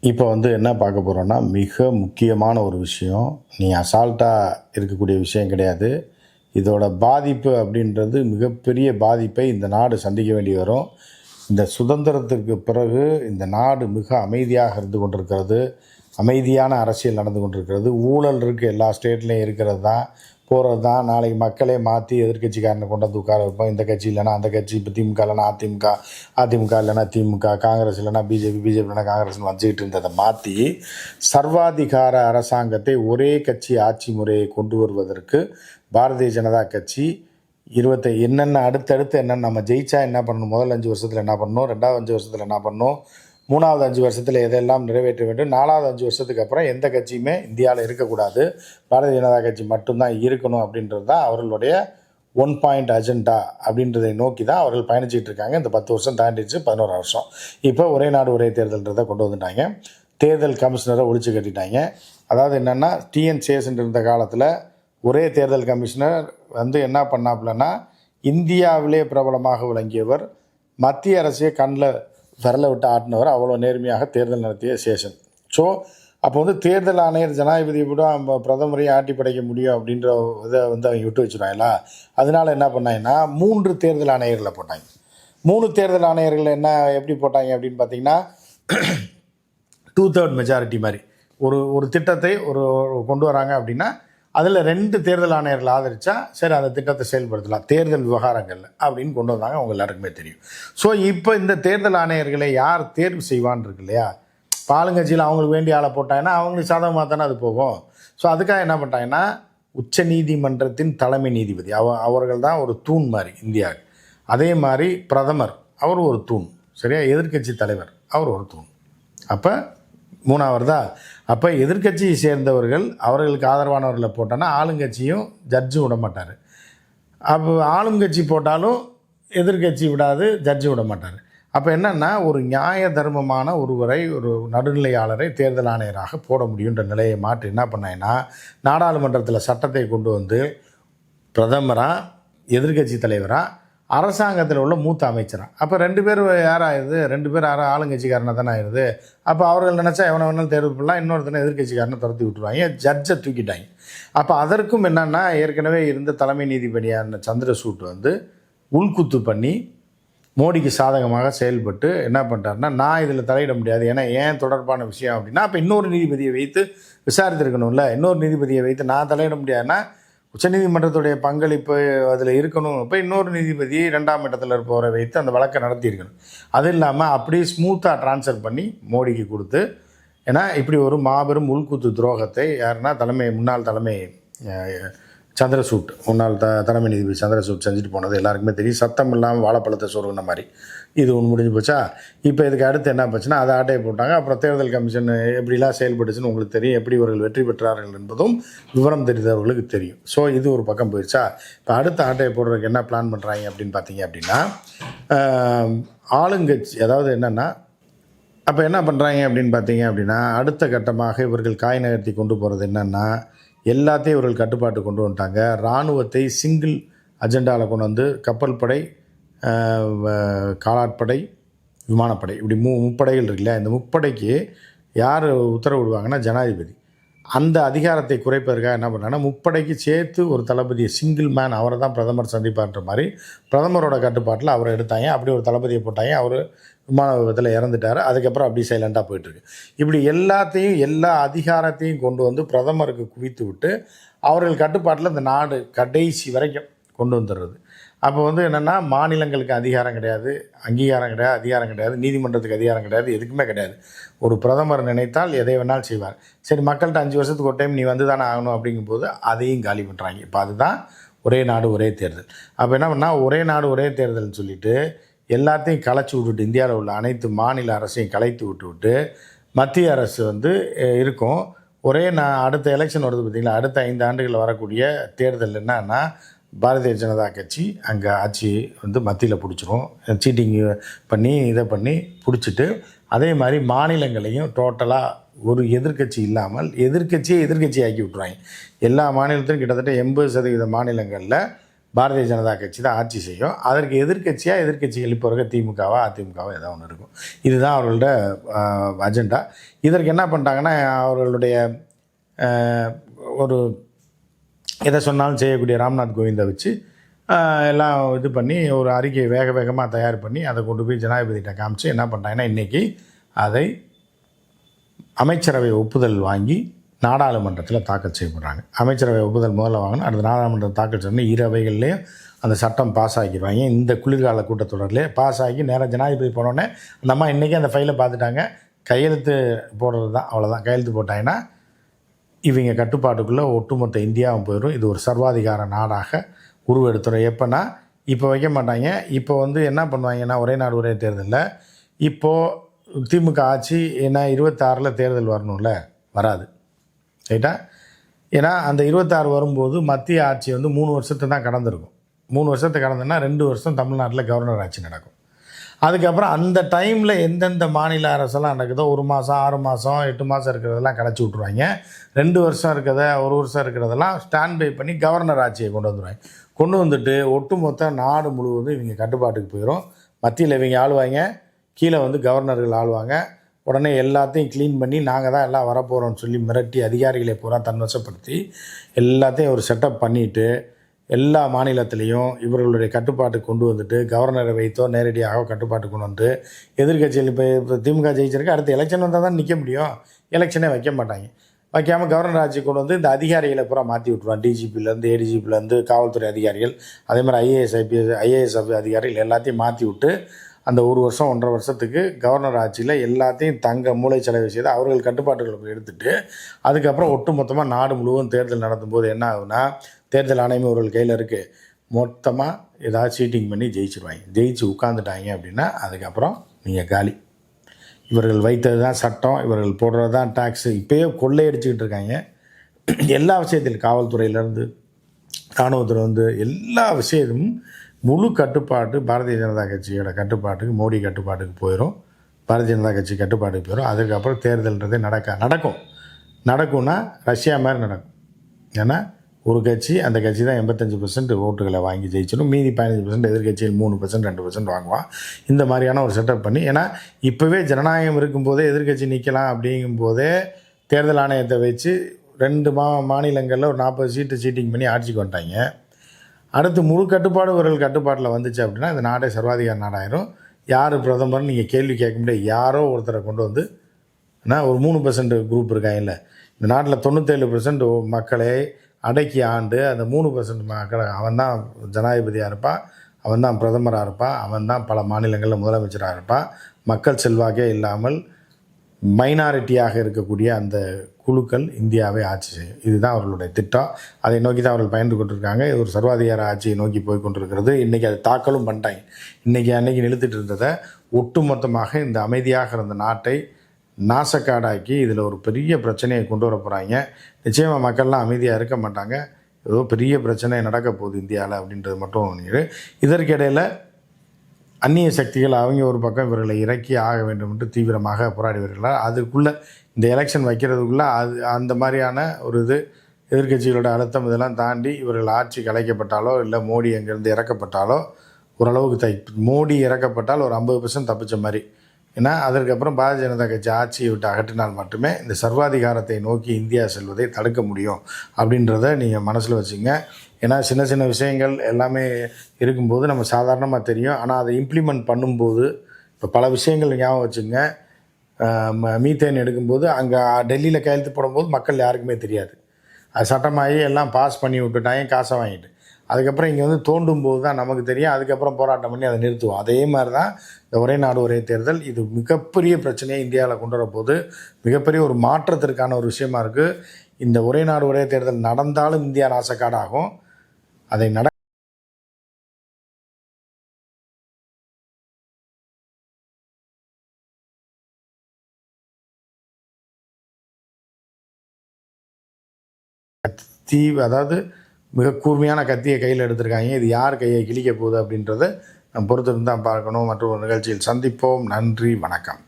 இப்போ வந்து என்ன பார்க்க போகிறோன்னா மிக முக்கியமான ஒரு விஷயம். நீ அசால்ட்டாக இருக்கக்கூடிய விஷயம் கிடையாது. இதோட பாதிப்பு அப்படின்றது மிகப்பெரிய பாதிப்பை இந்த நாடு சந்திக்க வேண்டி வரும். இந்த சுதந்திரத்திற்கு பிறகு இந்த நாடு மிக அமைதியாக இருந்து கொண்டிருக்கிறது. அமைதியான அரசியல் நடந்து கொண்டிருக்கிறது. ஊழல் இருக்குது எல்லா ஸ்டேட்லேயும் இருக்கிறது தான். போகிறது தான். நாளைக்கு மக்களே மாற்றி எதிர்க்கட்சிக்காரனை கொண்டு வந்து உட்கார வைப்போம். இந்த கட்சி இல்லைன்னா அந்த கட்சி இப்போ திமுக இல்லைனா அதிமுக அதிமுக இல்லைன்னா திமுக காங்கிரஸ் இல்லைன்னா பிஜேபி பிஜேபி இல்லைனா காங்கிரஸ்னு வச்சுக்கிட்டு இருந்ததை மாற்றி சர்வாதிகார அரசாங்கத்தை ஒரே கட்சி ஆட்சி முறையை கொண்டு வருவதற்கு பாரதிய ஜனதா கட்சி இருபத்தி என்னென்ன அடுத்தடுத்து என்னென்ன நம்ம ஜெயிச்சா என்ன பண்ணணும்? முதல் அஞ்சு வருஷத்தில் என்ன பண்ணணும்? ரெண்டாவது அஞ்சு வருஷத்தில் என்ன பண்ணணும்? மூணாவது அஞ்சு வருஷத்தில் எதெல்லாம் நிறைவேற்ற வேண்டும் நாலாவது அஞ்சு வருஷத்துக்கு அப்புறம் எந்த கட்சியுமே இந்தியாவில் இருக்கக்கூடாது. பாரதிய ஜனதா கட்சி மட்டும்தான் இருக்கணும் அப்படின்றது தான் அவர்களுடைய ஒன் பாயிண்ட் அஜெண்டா அப்படின்றதை நோக்கி தான் அவர்கள் பயணிச்சிட்டு இருக்காங்க. இந்த பத்து வருஷம் தாண்டிச்சு பதினோரு வருஷம். இப்போ ஒரே நாடு ஒரே தேர்தல்ன்றதை கொண்டு வந்துட்டாங்க. தேர்தல் கமிஷனரை ஒழிச்சு கட்டிட்டாங்க. அதாவது என்னென்னா டிஎன்சிஎஸ்ன்ற இருந்த காலத்தில் ஒரே தேர்தல் கமிஷனர் வந்து என்ன பண்ணாப்புலன்னா இந்தியாவிலே பிரபலமாக விளங்கியவர் மத்திய அரசே கண்ணில் விரலை விட்டு ஆட்டினவர் அவ்வளோ நேர்மையாக தேர்தல் நடத்திய சேஷன். ஸோ அப்போ வந்து தேர்தல் ஆணையர் ஜனாதிபதி விட நம்ம பிரதமரையும் ஆட்டி படைக்க முடியும் அப்படின்ற இதை வந்து அவங்க விட்டு வச்சுருவாங்களா அதனால என்ன பண்ணாங்கன்னா மூன்று தேர்தல் ஆணையர்களை போட்டாங்க. மூணு தேர்தல் ஆணையர்கள் என்ன எப்படி போட்டாங்க அப்படின்னு பார்த்தீங்கன்னா டூ தேர்ட் மெஜாரிட்டி மாதிரி. ஒரு ஒரு திட்டத்தை ஒரு கொண்டு வராங்க அப்படின்னா அதில் ரெண்டு தேர்தல் ஆணையர்கள் ஆதரித்தா சரி அந்த திட்டத்தை செயல்படுத்தலாம். தேர்தல் விவகாரங்களில் அப்படின்னு கொண்டு வந்தாங்க. அவங்க எல்லாருக்குமே தெரியும். ஸோ இப்போ இந்த தேர்தல் ஆணையர்களை யார் தேர்வு செய்வான் இருக்கு இல்லையா? பாலுங்கட்சியில் அவங்களுக்கு வேண்டிய ஆளை போட்டாங்கன்னா அவங்களுக்கு சாதகமாக தானே அது போகும். ஸோ அதுக்காக என்ன பண்ணிட்டாங்கன்னா உச்ச நீதிமன்றத்தின் தலைமை நீதிபதி அவ அவர்கள் தான் ஒரு தூண் மாதிரி இந்தியாவுக்கு. அதே மாதிரி பிரதமர் அவர் ஒரு தூண். சரியா? எதிர்க்கட்சி தலைவர் அவர் ஒரு தூண். அப்போ மூணாவதா அப்போ எதிர்க்கட்சியை சேர்ந்தவர்கள் அவர்களுக்கு ஆதரவானவர்களை போட்டோன்னா ஆளுங்கட்சியும் ஜட்ஜும் விட மாட்டார் அப்போ ஆளுங்கட்சி போட்டாலும் எதிர்க்கட்சி விடாது ஜட்ஜு விட மாட்டார் அப்போ என்னென்னா ஒரு நியாய தர்மமான ஒருவரை ஒரு நடுநிலையாளரை தேர்தல் ஆணையராக போட முடியுன்ற நிலையை மாற்றி என்ன பண்ணேன்னா நாடாளுமன்றத்தில் சட்டத்தை கொண்டு வந்து பிரதமராக எதிர்க்கட்சி தலைவராக அரசாங்கத்தில் உள்ள மூத்த அமைச்சராக அப்போ ரெண்டு பேர் யாராயிருது ரெண்டு பேர் யாரும் ஆளுங்கட்சிக்காரனாக தானே ஆயிடுது அப்போ அவர்கள் நினச்சா எவனை வேணாலும் தேர்வு பண்ணலாம். இன்னொருத்தனை எதிர்க்கட்சிக்காரனை துரத்தி விட்டுருவாங்க. ஜட்ஜை தூக்கிட்டாங்க. அப்போ அதற்கும் என்னென்னா ஏற்கனவே இருந்த தலைமை நீதிபதியான சந்திரசூட் வந்து உள்குத்து பண்ணி மோடிக்கு சாதகமாக செயல்பட்டு என்ன பண்ணிட்டாருன்னா நான் இதில் தலையிட முடியாது. ஏன்னா ஏன் தொடர்பான விஷயம் அப்படின்னா அப்போ இன்னொரு நீதிபதியை வைத்து விசாரித்திருக்கணும்ல. இன்னொரு நீதிபதியை வைத்து நான் தலையிட முடியாதுன்னா உச்சநீதிமன்றத்துடைய பங்களிப்பு அதில் இருக்கணும். இப்போ இன்னொரு நீதிபதி ரெண்டாம் இடத்துல இருப்பவரை வைத்து அந்த வழக்கை நடத்தியிருக்கணும். அது இல்லாமல் அப்படியே ஸ்மூத்தாக ட்ரான்ஸ்ஃபர் பண்ணி மோடிக்கு கொடுத்து ஏன்னா இப்படி ஒரு மாபெரும் உள்குத்து துரோகத்தை யாருன்னா தலைமை முன்னாள் தலைமை சந்திரசூட் முன்னாள் த தலைமை நீதிபதி சந்திரசூட் செஞ்சுட்டு போனது எல்லாருக்குமே தெரியும். சத்தம் இல்லாமல் வாழைப்பழத்தை சொருகின மாதிரி. இது ஒன்று முடிஞ்சு போச்சா? இப்போ இதுக்கு அடுத்து என்ன போச்சுன்னா அதை ஆட்டையை போட்டாங்க. அப்புறம் தேர்தல் கமிஷன் எப்படிலாம் செயல்பட்டுச்சுன்னு உங்களுக்கு தெரியும். எப்படி இவர்கள் வெற்றி பெற்றார்கள் என்பதும் விவரம் தெரிந்தவர்களுக்கு தெரியும். ஸோ இது ஒரு பக்கம் போயிடுச்சா இப்போ அடுத்த ஆட்டையை போடுறதுக்கு என்ன பிளான் பண்ணுறாங்க அப்படின்னு பார்த்தீங்க அப்படின்னா ஆளுங்கட்சி அதாவது என்னென்னா அப்போ என்ன பண்ணுறாங்க அப்படின்னு பார்த்தீங்க அப்படின்னா அடுத்த கட்டமாக இவர்கள் காய் நகர்த்தி கொண்டு போகிறது என்னென்னா எல்லாத்தையும் இவர்கள் கட்டுப்பாட்டு கொண்டு வந்துட்டாங்க. இராணுவத்தை சிங்கிள் அஜெண்டாவில் கொண்டு வந்து கப்பல் படை காலாட்படை விமானப்படை இப்படி மூ முப்படைகள் இருக்குல்ல இந்த முப்படைக்கு யார் உத்தரவு விடுவாங்கன்னா ஜனாதிபதி. அந்த அதிகாரத்தை குறைப்பதற்காக என்ன பண்ணாங்கன்னா முப்படைக்கு சேர்த்து ஒரு தளபதியை சிங்கிள் மேன் அவரை தான் பிரதமர் சந்திப்பார்ன்ற மாதிரி பிரதமரோட கட்டுப்பாட்டில் அவரை எடுத்தாங்க. அப்படி ஒரு தளபதியை போட்டாங்க. அவர் விமான விபத்தில் இறந்துட்டார். அதுக்கப்புறம் அப்படி சைலண்ட்டாக போயிட்டுருக்கு இப்படி எல்லாத்தையும் எல்லா அதிகாரத்தையும் கொண்டு வந்து பிரதமருக்கு குவித்து விட்டு அவர்கள் கட்டுப்பாட்டில் இந்த நாடு கடைசி வரைக்கும் கொண்டு வந்துடுறது. அப்போ வந்து என்னென்னா மாநிலங்களுக்கு அதிகாரம் கிடையாது அங்கீகாரம் கிடையாது அதிகாரம் கிடையாது நீதிமன்றத்துக்கு அதிகாரம் கிடையாது எதுக்குமே கிடையாது. ஒரு பிரதமர் நினைத்தால் எதை வேணாலும் செய்வார். சரி மக்கள்கிட்ட அஞ்சு வருஷத்துக்கு ஒரு டைம் நீ வந்து தானே ஆகணும் அப்படிங்கும்போது அதையும் காலி பண்ணுறாங்க இப்போ அதுதான் ஒரே நாடு ஒரே தேர்தல். அப்போ என்ன பண்ணால் ஒரே நாடு ஒரே தேர்தல்னு சொல்லிட்டு எல்லாத்தையும் கலைச்சி விட்டுட்டு இந்தியாவில் உள்ள அனைத்து மாநில அரசையும் கலைத்து விட்டு விட்டு மத்திய அரசு வந்து இருக்கும். ஒரே நான் அடுத்த எலெக்ஷன் வருது பார்த்தீங்களா? அடுத்த ஐந்து ஆண்டுகளில் வரக்கூடிய தேர்தல் என்னன்னா பாரதிய ஜனதா கட்சி அங்கே ஆட்சி வந்து மத்தியில் பிடிச்சிரும். சீட்டிங் பண்ணி இதை பண்ணி பிடிச்சிட்டு அதே மாதிரி மாநிலங்களையும் டோட்டலாக ஒரு எதிர்க்கட்சி இல்லாமல் எதிர்க்கட்சியை எதிர்க்கட்சி ஆக்கி விட்ருவாங்க எல்லா மாநிலத்திலும் கிட்டத்தட்ட எண்பது சதவீத மாநிலங்களில் பாரதிய ஜனதா கட்சி தான் ஆட்சி செய்யும். அதற்கு எதிர்க்கட்சியாக எதிர்க்கட்சிகள் இப்போ இருக்க திமுகவா அதிமுகவா ஏதோ ஒன்று இருக்கும். இதுதான் அவர்களோட அஜெண்டா இதற்கு என்ன பண்ணிட்டாங்கன்னா அவர்களுடைய ஒரு எதை சொன்னாலும் செய்யக்கூடிய ராம்நாத் கோவிந்தை வச்சு எல்லாம் இது பண்ணி ஒரு அறிக்கையை வேக வேகமாக தயார் பண்ணி அதை கொண்டு போய் ஜனாதிபதிகிட்ட காமிச்சு என்ன பண்ணுறாங்கன்னா இன்றைக்கி அதை அமைச்சரவை ஒப்புதல் வாங்கி நாடாளுமன்றத்தில் தாக்கல் செய்யப்படுறாங்க. அமைச்சரவை ஒப்புதல் முதல்ல வாங்கணும் அடுத்த நாடாளுமன்றம் தாக்கல் செய்யணும் இரு அவைகள்லேயும் அந்த சட்டம் பாஸ் ஆக்கிடுவாங்க இந்த குளிர்கால கூட்டத்தொடர்லேயே பாஸ் ஆகி நேராக ஜனாதிபதி போனோடனே அந்த அம்மா இன்றைக்கி அந்த ஃபைலை பார்த்துட்டாங்க. கையெழுத்து போடுறது தான் அவ்வளோதான் கையெழுத்து போட்டாங்கன்னா இவங்க கட்டுப்பாட்டுக்குள்ளே ஒட்டுமொத்த இந்தியாவும் போயிடும். இது ஒரு சர்வாதிகார நாடாக உருவெடுத்துடும் எப்போனா இப்போ வைக்க மாட்டாங்க. இப்போ வந்து என்ன பண்ணுவாங்கன்னா ஒரே நாடு ஒரே தேர்தலில். இப்போது திமுக ஆட்சி ஏன்னா இருபத்தாறில் தேர்தல் வரணும்ல? வராது. ரைட்டா? ஏன்னா அந்த இருபத்தாறு வரும்போது மத்திய ஆட்சி வந்து மூணு வருஷத்தை தான் கடந்திருக்கும். மூணு வருஷத்தை கடந்துன்னா ரெண்டு வருஷம் தமிழ்நாட்டில் கவர்னர் ஆட்சி நடக்கும். அதுக்கப்புறம் அந்த டைமில் எந்தெந்த மாநில அரசெல்லாம் நடக்குதோ ஒரு மாதம் ஆறு மாதம் எட்டு மாதம் இருக்கிறதெல்லாம் கிடச்சி விட்ருவாங்க ரெண்டு வருஷம் இருக்கிறத ஒரு வருஷம் இருக்கிறதெல்லாம் ஸ்டாண்ட் பை பண்ணி கவர்னர் ஆட்சியை கொண்டு வந்துடுவாங்க கொண்டு வந்துட்டு ஒட்டுமொத்த நாடு முழுவதும் இவங்க கட்டுப்பாட்டுக்கு போயிடும் மத்தியில் இவங்க ஆளுவாங்க. கீழே வந்து கவர்னர்கள் ஆளுவாங்க. உடனே எல்லாத்தையும் க்ளீன் பண்ணி நாங்கள் தான் எல்லாம் வரப்போகிறோம்னு சொல்லி மிரட்டி அதிகாரிகளை பூரா தன்வசப்படுத்தி எல்லாத்தையும் ஒரு செட்டப் பண்ணிவிட்டு எல்லா மாநிலத்திலையும் இவர்களுடைய கட்டுப்பாட்டு கொண்டு வந்துட்டு கவர்னரை வைத்தோ நேரடியாக கட்டுப்பாட்டுக்கு கொண்டு வந்து எதிர்கட்சியில் இப்போ இப்போ திமுக ஜெயிச்சிருக்கு அடுத்த எலெக்ஷன் வந்தால் தான் நிற்க முடியும். எலெக்ஷனே வைக்க மாட்டாங்க. வைக்காமல் கவர்னர் ஆட்சி கொண்டு வந்து இந்த அதிகாரிகளை பூரா மாற்றி விட்டுருவான் டிஜிபிலேருந்து ஏடிஜிபிலேருந்து காவல்துறை அதிகாரிகள் அதே மாதிரி ஐஏஎஸ் ஐபிஎஸ் ஐஏஎஸ் அதிகாரிகள் எல்லாத்தையும் மாற்றி விட்டு அந்த ஒரு வருஷம் ஒன்றரை வருஷத்துக்கு கவர்னர் ஆட்சியில் எல்லாத்தையும் தங்க மூளை செலவு செய்து அவர்கள் கட்டுப்பாட்டுகளுக்கு எடுத்துட்டு அதுக்கப்புறம் ஒட்டுமொத்தமாக நாடு முழுவதும் தேர்தல் நடத்தும் போது என்ன ஆகுனா தேர்தல் ஆணையம் அவர்கள் கையில் இருக்குது மொத்தமாக ஏதாவது சீட்டிங் பண்ணி ஜெயிச்சிருவாங்க. ஜெயிச்சு உட்காந்துட்டாங்க அப்படின்னா அதுக்கப்புறம் நீங்கள் காலி. இவர்கள் வைத்தது தான் சட்டம் இவர்கள் போடுறது தான் டேக்ஸு இப்போயே கொள்ளையடிச்சுக்கிட்டு இருக்காங்க. எல்லா விஷயத்திலும் காவல்துறையிலேருந்து இராணுவத்தில் வந்து எல்லா விஷயமும் முழு கட்டுப்பாட்டு பாரதிய ஜனதா கட்சியோட கட்டுப்பாட்டுக்கு மோடி கட்டுப்பாட்டுக்கு போயிடும் பாரதிய ஜனதா கட்சி கட்டுப்பாட்டுக்கு போயிடும் அதுக்கப்புறம் தேர்தல்ன்றதே நடக்க நடக்கும். நடக்கும்னா ரஷ்யா மாதிரி நடக்கும். ஏன்னா ஒரு கட்சி அந்த கட்சி தான் எண்பத்தஞ்சு பர்சன்ட் ஓட்டுகளை வாங்கி ஜெயிச்சிடும். மீதி பதினஞ்சு பர்சன்ட் எதிர்கட்சியில் மூணு பர்சன்ட் ரெண்டு பர்சன்ட் வாங்குவான். இந்த மாதிரியான ஒரு செட்டப் பண்ணி ஏன்னா இப்போவே ஜனநாயகம் இருக்கும்போதே எதிர்கட்சி நிற்கலாம் அப்படிங்கும்போதே தேர்தல் ஆணையத்தை வச்சு ரெண்டு மா மாநிலங்களில் ஒரு நாற்பது சீட்டு சீட்டிங் பண்ணி ஆட்சிக்கு வந்துட்டாங்க. அடுத்து முழு கட்டுப்பாடு இவர்கள் கட்டுப்பாட்டில் வந்துச்சு அப்படின்னா இந்த நாடே சர்வாதிகார நாடாயிரும். யார் பிரதமர்னு நீங்கள் கேள்வி கேட்க முடியாது யாரோ ஒருத்தரை கொண்டு வந்து ஏன்னா ஒரு மூணு பர்சன்ட் குரூப் இருக்காங்கல்ல இந்த நாட்டில் தொண்ணூத்தேழு பர்சன்ட் மக்களை அடக்கி ஆண்டு அந்த மூணு பர்சன்ட் மக்களை அவன் தான் ஜனாதிபதியாக இருப்பான் அவன் தான் பிரதமராக இருப்பான் அவன் தான் பல மாநிலங்களில் முதலமைச்சராக இருப்பான் மக்கள் செல்வாக்கே இல்லாமல் மைனாரிட்டியாக இருக்கக்கூடிய அந்த குழுக்கள் இந்தியாவை ஆட்சி செய்யும். இதுதான் அவர்களுடைய திட்டம். அதை நோக்கி தான் அவர்கள் பயந்து கொண்டிருக்காங்க. இது ஒரு சர்வாதிகார ஆட்சியை நோக்கி போய் கொண்டிருக்கிறது. இன்றைக்கி அதை தாக்கலும் பண்ணிட்டாங்க இன்றைக்கி அன்னைக்கு நிறுத்திட்டு இருந்ததை ஒட்டுமொத்தமாக இந்த அமைதியாக இருந்த நாட்டை நாசக்காடாக்கி இதில் ஒரு பெரிய பிரச்சனையை கொண்டு வர போகிறாங்க நிச்சயமாக மக்கள்லாம் அமைதியாக இருக்க மாட்டாங்க. ஏதோ பெரிய பிரச்சனை நடக்க போகுது இந்தியாவில் அப்படின்றது மட்டும் இதற்கிடையில் அந்நிய சக்திகள் அவங்க ஒரு பக்கம் இவர்களை இறக்கி ஆக வேண்டும் என்று தீவிரமாக போராடி வருகிறார் அதுக்குள்ளே இந்த எலெக்ஷன் வைக்கிறதுக்குள்ளே அது அந்த மாதிரியான ஒரு இது எதிர்க்கட்சிகளோட அழுத்தம் இதெல்லாம் தாண்டி இவர்கள் ஆட்சி கலைக்கப்பட்டாலோ இல்லை மோடி அங்கேருந்து இறக்கப்பட்டாலோ ஓரளவுக்கு தை மோடி இறக்கப்பட்டால் ஒரு ஐம்பது பர்சன்ட் தப்பிச்ச மாதிரி. ஏன்னா அதற்கப்புறம் பாரதிய ஜனதா கட்சி ஆட்சியை விட்டு அகற்றினால் மட்டுமே இந்த சர்வாதிகாரத்தை நோக்கி இந்தியா செல்வதை தடுக்க முடியும் அப்படின்றத நீங்கள் மனசில் வச்சுங்க. ஏன்னா சின்ன சின்ன விஷயங்கள் எல்லாமே இருக்கும்போது நம்ம சாதாரணமாக தெரியும். ஆனால் அதை இம்ப்ளிமெண்ட் பண்ணும்போது இப்போ பல விஷயங்கள் ஞாபகம் வச்சுங்க. மீத்தேன் எடுக்கும்போது அங்கே டெல்லியில் கையெழுத்து போடும்போது மக்கள் யாருக்குமே தெரியாது. அது சட்டமாகி எல்லாம் பாஸ் பண்ணி விட்டுட்டாங்க காசை வாங்கிட்டு. அதுக்கப்புறம் இங்கே வந்து தோண்டும் போது தான் நமக்கு தெரியும். அதுக்கப்புறம் போராட்டம் பண்ணி அதை நிறுத்துவோம். அதே மாதிரி தான் இந்த ஒரே நாடு ஒரே தேர்தல். இது மிகப்பெரிய பிரச்சனையை இந்தியாவில் கொண்டு வரப்போகுது மிகப்பெரிய ஒரு மாற்றத்திற்கான ஒரு விஷயமா இருக்குது இந்த ஒரே நாடு ஒரே தேர்தல் நடந்தாலும் இந்தியா நாசக்காடாகும் அதை நட தீ அதாவது மிக கூர்மையான கத்தியை கையில் எடுத்திருக்காங்க. இது யார் கையை கிழிக்க போகுது அப்படின்றத நம்ம பொறுத்திருந்து தான் பார்க்கணும். மற்றும் ஒரு நிகழ்ச்சியில் சந்திப்போம். நன்றி. வணக்கம்.